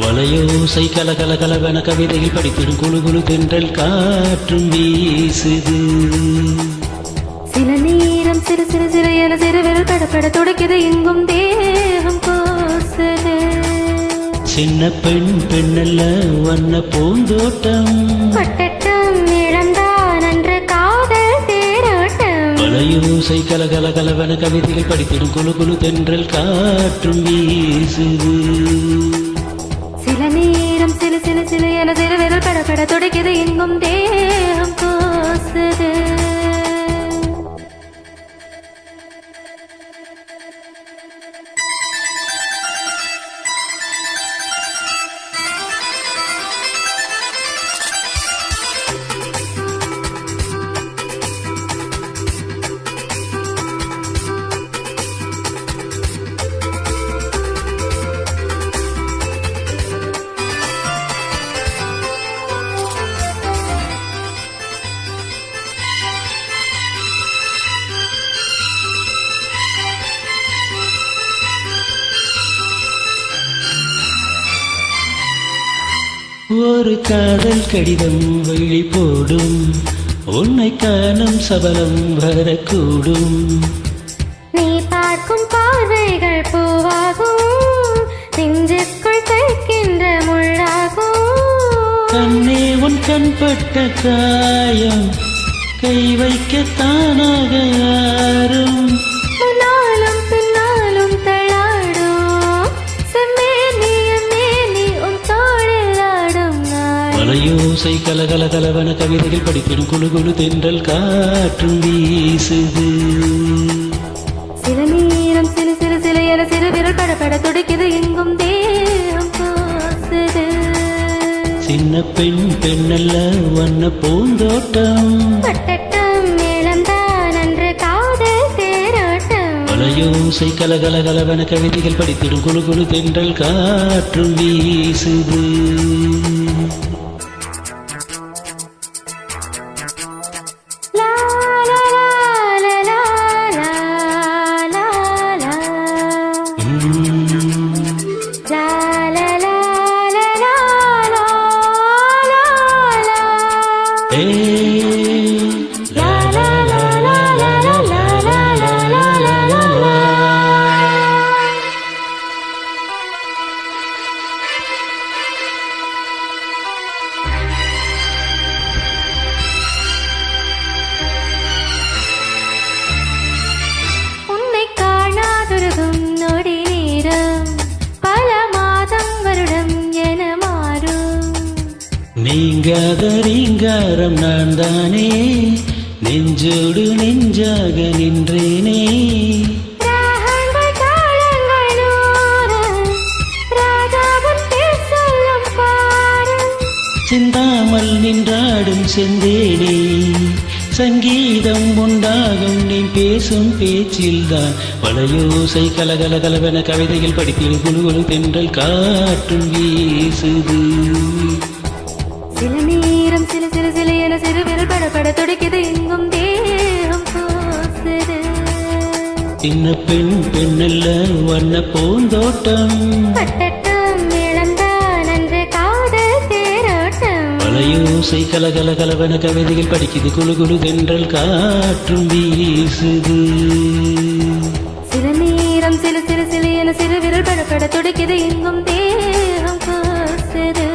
வலையோசை கல கல கலவன கவிதையில் படித்திடும் குழு குழு தென்றல் காற்றும் வீசுது. சில நேரம் சிறு சிறு சிறு என சிறு விரல் படப்பட துடைக்குது எங்கும் தேகம் கோசுது. சின்ன பெண் பெண்ணல்ல வண்ண பூந்தோட்டம். கொட்டட்டும் இழந்தான் அன்று காதல் தேரோட்டம். வலையோசை கல கல கலவன கவிதையில் படித்திடும் குழு குழு தென்றல் காற்றும் வீசுது. நேரம் சில சில சில என சிறு விரல் படப்பட துடைக்குது. எங்கும் தேகம் கோசுது ஒரு காதல் கடிதம் வழி போடும். உன்னை காணும் சபலம் வரக்கூடும். நீ பார்க்கும் பார்வைகள் பூவாகும். நெஞ்சுக்குள் தைக்கின்ற முள்ளாகும். கண்ணே உன் கண்பட்ட காயம் கை வைக்க தானாக யாரும் வலையோசை கலகல கலவன கவிதைகள் படித்திடும் குழு குழு தென்றல் காற்றும் வீசுது. சில நேரம் சிறு சிறு சிறு என சிறு விரல் படப்பட துடிக்குது. எங்கும் கோசுது. சின்ன பெண் பெண்ணல்ல வண்ண பூந்தோட்டம். வலையோசை கலகல கலவன கவிதைகள் படித்திடும் குழு குழு தென்றல் காற்றும் வீசுது. Hey. நீங்காத ரீங்காரம் நான் தானே நெஞ்சோடு நெஞ்சாக நின்றேனே. சிந்தாமல் நின்றாடும் செந்தேனே. சங்கீதம் உண்டாகும் நீ பேசும் பேச்சில்தான். வளையோசை கலகல கலவன கவிதைகள் படித்திடும் குழு குழு தென்றல் காற்றும் வீசுது. சின்ன பெண் பெண்ணல்ல வண்ண பூந்தோட்டம். வளையோசை கலகல கலவன கவிதைகள் படிக்குது குழு குழு தென்றல் காற்றும் வீசுது. சில நேரம் சில சிறு சிறு என சிறு விரல் படப்பட துடிக்குது எங்கும் தேகம் கூசுது